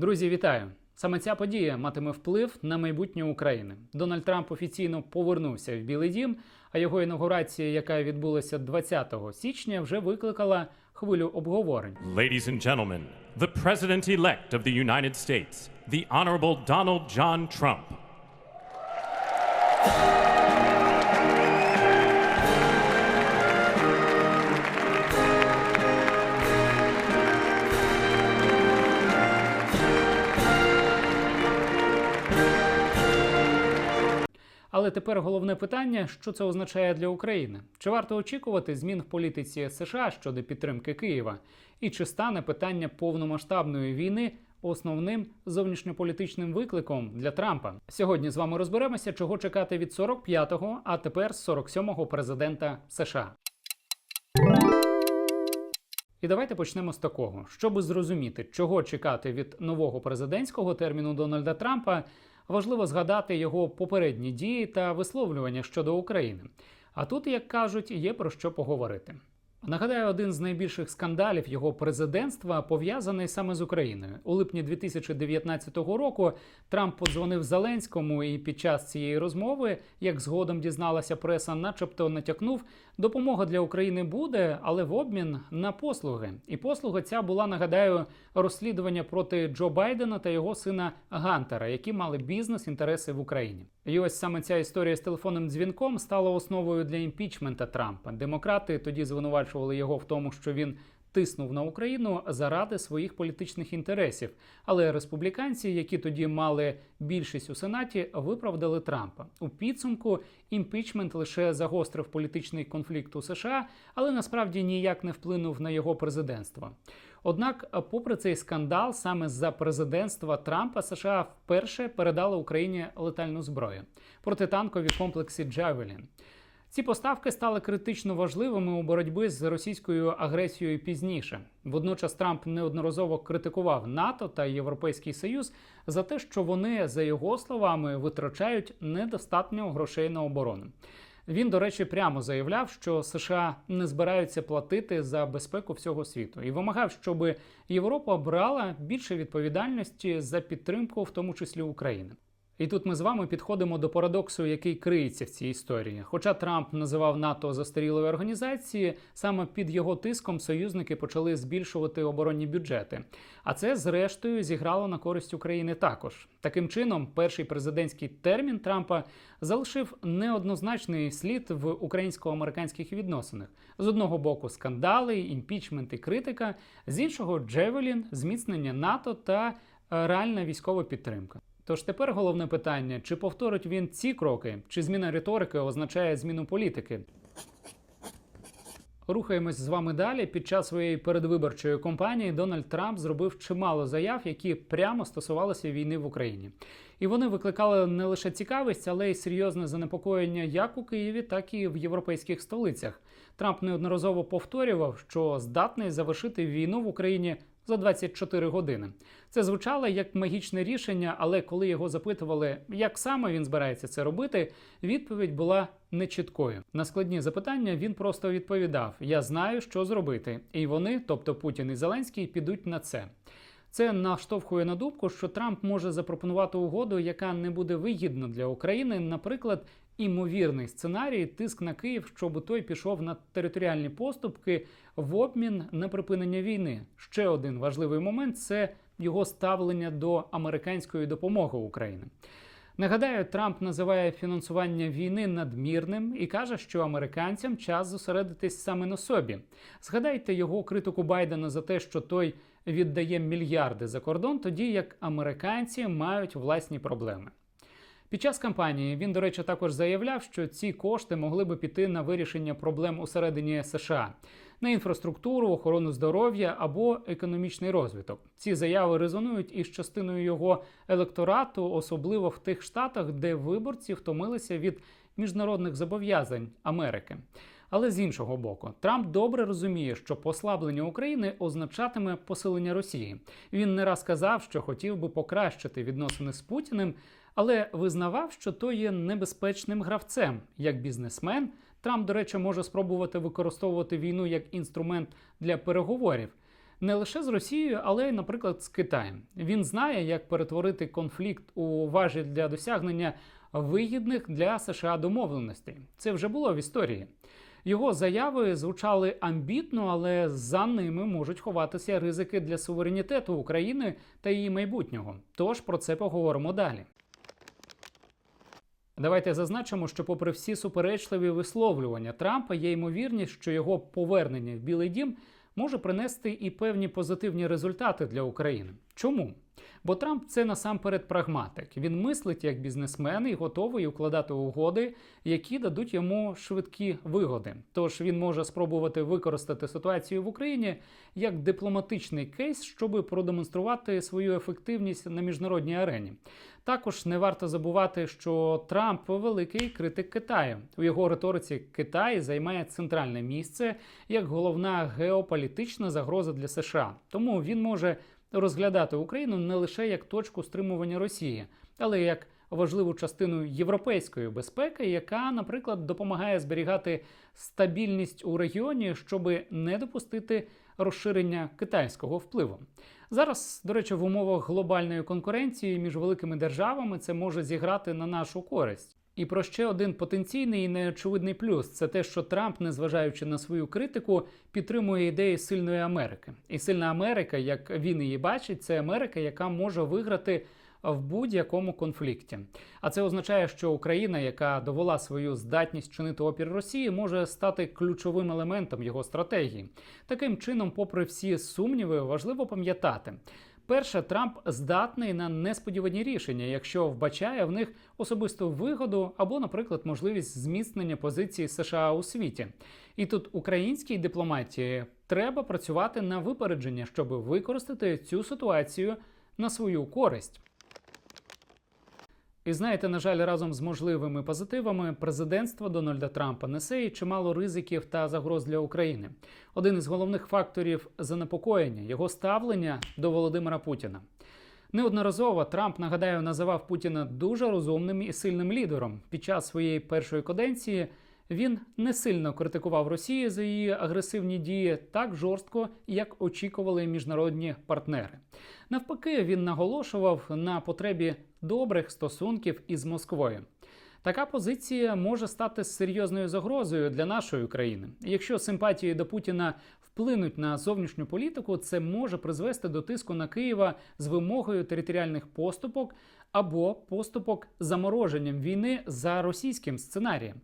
Друзі, вітаю! Саме ця подія матиме вплив на майбутнє України. Дональд Трамп офіційно повернувся в Білий Дім, а його інаугурація, яка відбулася 20 січня, вже викликала хвилю обговорень. Ladies and gentlemen, the President elect of the United States, the Honorable Donald John Trump. Але тепер головне питання: що це означає для України? Чи варто очікувати змін в політиці США щодо підтримки Києва? І чи стане питання повномасштабної війни основним зовнішньополітичним викликом для Трампа? Сьогодні з вами розберемося, чого чекати від 45-го, а тепер 47-го президента США. І давайте почнемо з такого. Щоб зрозуміти, чого чекати від нового президентського терміну Дональда Трампа, важливо згадати його попередні дії та висловлювання щодо України. А тут, як кажуть, є про що поговорити. Нагадаю, один з найбільших скандалів його президентства пов'язаний саме з Україною. У липні 2019 року Трамп подзвонив Зеленському і під час цієї розмови, як згодом дізналася преса, начебто натякнув, допомога для України буде, але в обмін на послуги. І послуга ця була, нагадаю, розслідування проти Джо Байдена та його сина Гантера, які мали бізнес-інтереси в Україні. І ось саме ця історія з телефонним дзвінком стала основою для імпічмента Трампа. Демократи тоді звинувачували його в тому, що він тиснув на Україну заради своїх політичних інтересів. Але республіканці, які тоді мали більшість у сенаті, виправдали Трампа. У підсумку імпічмент лише загострив політичний конфлікт у США, але насправді ніяк не вплинув на його президентство. Однак, попри цей скандал, саме за президентства Трампа США вперше передали Україні летальну зброю протитанкові комплекси Джавелін. Ці поставки стали критично важливими у боротьбі з російською агресією пізніше. Водночас Трамп неодноразово критикував НАТО та Європейський Союз за те, що вони, за його словами, витрачають недостатньо грошей на оборону. Він, до речі, прямо заявляв, що США не збираються платити за безпеку всього світу і вимагав, щоб Європа брала більше відповідальності за підтримку, в тому числі України. І тут ми з вами підходимо до парадоксу, який криється в цій історії. Хоча Трамп називав НАТО застарілою організацією, саме під його тиском союзники почали збільшувати оборонні бюджети. А це, зрештою, зіграло на користь України також. Таким чином, перший президентський термін Трампа залишив неоднозначний слід в українсько-американських відносинах. З одного боку, скандали, імпічмент і критика, з іншого Джевелін, зміцнення НАТО та е, реальна військова підтримка. Тож тепер головне питання: чи повторить він ці кроки, чи зміна риторики означає зміну політики? Рухаємось з вами далі. Під час своєї передвиборчої кампанії Дональд Трамп зробив чимало заяв, які прямо стосувалися війни в Україні. І вони викликали не лише цікавість, але й серйозне занепокоєння як у Києві, так і в європейських столицях. Трамп неодноразово повторював, що здатний завершити війну в Україні за 24 години. Це звучало як магічне рішення, але коли його запитували, як саме він збирається це робити, відповідь була нечіткою. На складні запитання він просто відповідав: Я знаю, що зробити, і вони, тобто Путін і Зеленський, підуть на це. Це наштовхує на думку, що Трамп може запропонувати угоду, яка не буде вигідна для України, наприклад, імовірний сценарій тиск на Київ, щоб той пішов на територіальні поступки в обмін на припинення війни. Ще один важливий момент це його ставлення до американської допомоги Україні. Нагадаю, Трамп називає фінансування війни надмірним і каже, що американцям час зосередитись саме на собі. Згадайте його критику Байдена за те, що той віддає мільярди за кордон, тоді як американці мають власні проблеми. Під час кампанії він, до речі, також заявляв, що ці кошти могли би піти на вирішення проблем усередині США, на інфраструктуру, охорону здоров'я або економічний розвиток. Ці заяви резонують із частиною його електорату, особливо в тих штатах, де виборці втомилися від міжнародних зобов'язань Америки. Але з іншого боку, Трамп добре розуміє, що послаблення України означатиме посилення Росії. Він не раз казав, що хотів би покращити відносини з Путіним, але визнавав, що той є небезпечним гравцем як бізнесмен. Трамп, до речі, може спробувати використовувати війну як інструмент для переговорів. Не лише з Росією, але й, наприклад, з Китаєм. Він знає, як перетворити конфлікт у важіль для досягнення вигідних для США домовленостей. Це вже було в історії. Його заяви звучали амбітно, але за ними можуть ховатися ризики для суверенітету України та її майбутнього. Тож про це поговоримо далі. Давайте зазначимо, що, попри всі суперечливі висловлювання Трампа, є ймовірність, що його повернення в Білий Дім може принести і певні позитивні результати для України. Чому? Бо Трамп це насамперед прагматик. Він мислить як бізнесмен і готовий укладати угоди, які дадуть йому швидкі вигоди. Тож він може спробувати використати ситуацію в Україні як дипломатичний кейс, щоб продемонструвати свою ефективність на міжнародній арені. Також не варто забувати, що Трамп великий критик Китаю. У його риториці Китай займає центральне місце як головна геополітична загроза для США. Тому він може розглядати Україну не лише як точку стримування Росії, але як важливу частину європейської безпеки, яка, наприклад, допомагає зберігати стабільність у регіоні, щоб не допустити розширення китайського впливу. Зараз, до речі, в умовах глобальної конкуренції між великими державами це може зіграти на нашу користь. І про ще один потенційний і неочевидний плюс це те, що Трамп, незважаючи на свою критику, підтримує ідеї сильної Америки. І сильна Америка, як він її бачить, це Америка, яка може виграти в будь-якому конфлікті. А це означає, що Україна, яка довела свою здатність чинити опір Росії, може стати ключовим елементом його стратегії. Таким чином, попри всі сумніви, важливо пам'ятати. Перше, Трамп здатний на несподівані рішення, якщо вбачає в них особисту вигоду або, наприклад, можливість зміцнення позиції США у світі. І тут українській дипломатії треба працювати на випередження, щоб використати цю ситуацію на свою користь. І знаєте, на жаль, разом з можливими позитивами президентство Дональда Трампа несе і чимало ризиків та загроз для України. Один із головних факторів занепокоєння його ставлення до Володимира Путіна. Неодноразово Трамп нагадаю називав Путіна дуже розумним і сильним лідером. Під час своєї першої каденції він не сильно критикував Росію за її агресивні дії так жорстко, як очікували міжнародні партнери. Навпаки, він наголошував на потребі добрих стосунків із Москвою. Така позиція може стати серйозною загрозою для нашої країни. Якщо симпатії до Путіна вплинуть на зовнішню політику, це може призвести до тиску на Києва з вимогою територіальних поступок або поступок замороженням війни за російським сценарієм.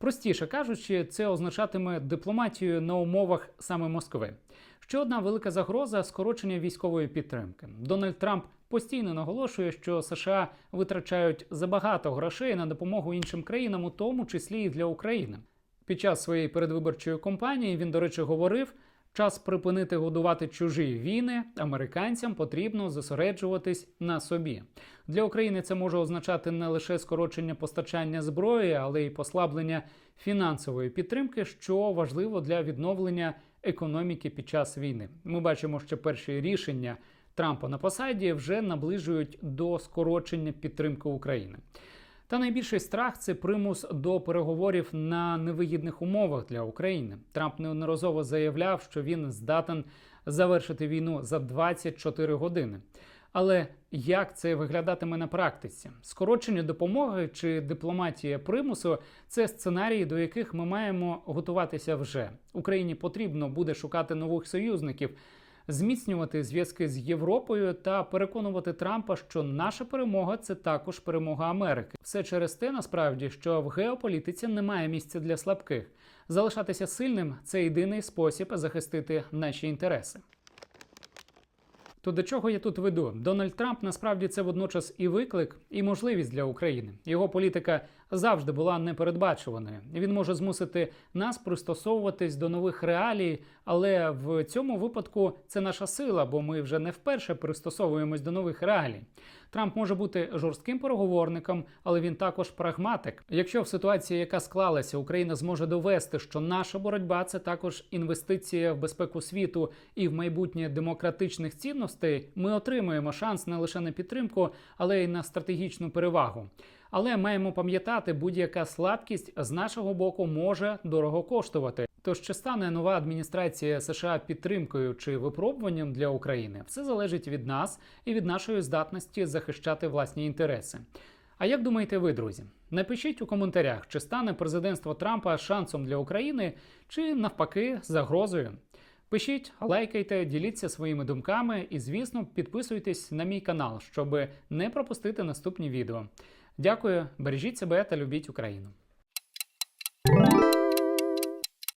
Простіше кажучи, це означатиме дипломатію на умовах саме Москви. Ще одна велика загроза скорочення військової підтримки. Дональд Трамп постійно наголошує, що США витрачають забагато грошей на допомогу іншим країнам, у тому числі і для України. Під час своєї передвиборчої кампанії він, до речі, говорив. Час припинити годувати чужі війни. Американцям потрібно зосереджуватись на собі. Для України це може означати не лише скорочення постачання зброї, але й послаблення фінансової підтримки, що важливо для відновлення економіки під час війни. Ми бачимо, що перші рішення Трампа на посаді вже наближують до скорочення підтримки України. Та найбільший страх це примус до переговорів на невигідних умовах для України. Трамп неодноразово заявляв, що він здатен завершити війну за 24 години. Але як це виглядатиме на практиці? Скорочення допомоги чи дипломатія примусу це сценарії, до яких ми маємо готуватися вже. Україні потрібно буде шукати нових союзників зміцнювати зв'язки з Європою та переконувати Трампа, що наша перемога це також перемога Америки. Все через те, насправді, що в геополітиці немає місця для слабких. Залишатися сильним це єдиний спосіб захистити наші інтереси. То до чого я тут веду? Дональд Трамп насправді це водночас і виклик, і можливість для України. Його політика завжди була непередбачуваною. Він може змусити нас пристосовуватись до нових реалій, але в цьому випадку це наша сила, бо ми вже не вперше пристосовуємось до нових реалій. Трамп може бути жорстким переговорником, але він також прагматик. Якщо в ситуації, яка склалася, Україна зможе довести, що наша боротьба це також інвестиція в безпеку світу і в майбутнє демократичних цінностей, ми отримуємо шанс не лише на підтримку, але й на стратегічну перевагу. Але маємо пам'ятати, будь-яка слабкість з нашого боку може дорого коштувати. Тож чи стане нова адміністрація США підтримкою чи випробуванням для України, все залежить від нас і від нашої здатності захищати власні інтереси. А як думаєте ви, друзі? Напишіть у коментарях, чи стане президентство Трампа шансом для України, чи навпаки загрозою. Пишіть, лайкайте, діліться своїми думками і, звісно, підписуйтесь на мій канал, щоб не пропустити наступні відео. Дякую, бережіть себе та любіть Україну.